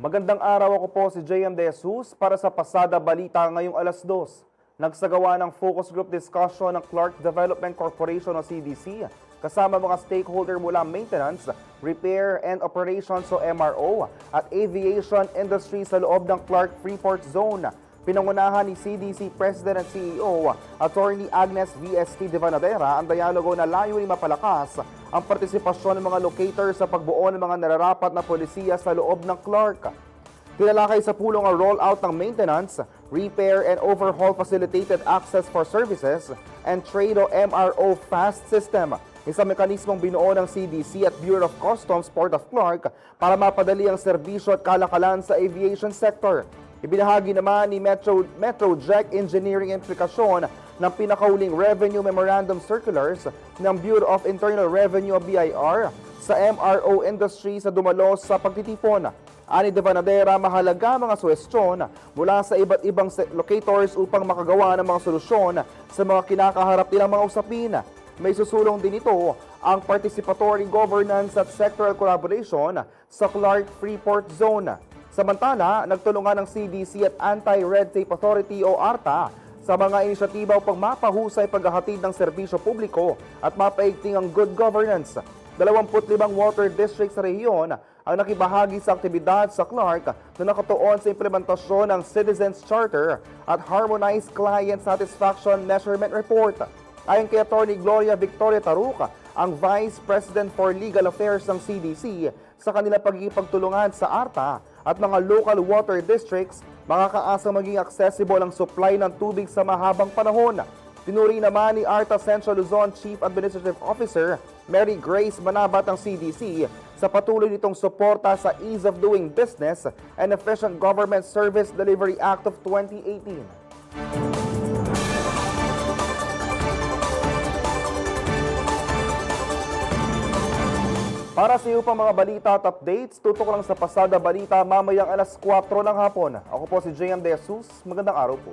Magandang araw ako po si JM De Jesus para sa Pasada Balita ngayong alas 2. Nagsagawa ng focus group discussion ng Clark Development Corporation o CDC kasama mga stakeholder mula maintenance, repair and operations o MRO at aviation industry sa loob ng Clark Freeport Zone. Pinangunahan ni CDC President at CEO Attorney Agnes VST De Vanadera ang dialogo na layunin mapalakas ang partisipasyon ng mga locators sa pagbuo ng mga nararapat na polisiya sa loob ng Clark. Tinalakay sa pulong ang rollout ng maintenance, repair and overhaul facilitated access for services and trade o MRO fast system. Isang mekanismong binuo ng CDC at Bureau of Customs Port of Clark para mapadali ang serbisyo at kalakalan sa aviation sector. Ibinahagi naman ni Metro, Metrojet Engineering implikasyon ng pinakauling Revenue Memorandum Circulars ng Bureau of Internal Revenue o BIR sa MRO industry sa dumalo sa pagtitipon. Ani de Vanadera, mahalaga mga suwestyon mula sa iba't ibang locators upang makagawa ng mga solusyon sa mga kinakaharap nilang mga usapin. May susulong din ito ang participatory governance at sectoral collaboration sa Clark Freeport Zone. Samantala, nagtulungan ng CDC at Anti-Red Tape Authority o ARTA sa mga inisyatiba upang mapahusay paghahatid ng serbisyo publiko at mapaigting ang good governance. 25 water districts sa rehiyon ang nakibahagi sa aktibidad sa Clark na nakatuon sa implementasyon ng Citizens Charter at Harmonized Client Satisfaction Measurement Report. Ayon kay Attorney Gloria Victoria Taruca, ang Vice President for Legal Affairs ng CDC sa kanila pagkikipagtulungan sa ARTA at mga local water districts, makakaasa maging accessible ang supply ng tubig sa mahabang panahon. Tinuri naman ni ARTA Central Luzon Chief Administrative Officer Mary Grace Manabat ng CDC sa patuloy nitong suporta sa Ease of Doing Business and Efficient Government Service Delivery Act of 2018. Para sa iyo pang mga balita at updates, tutok lang sa Pasada Balita mamayang alas 4 ng hapon. Ako po si JM De Jesus. Magandang araw po.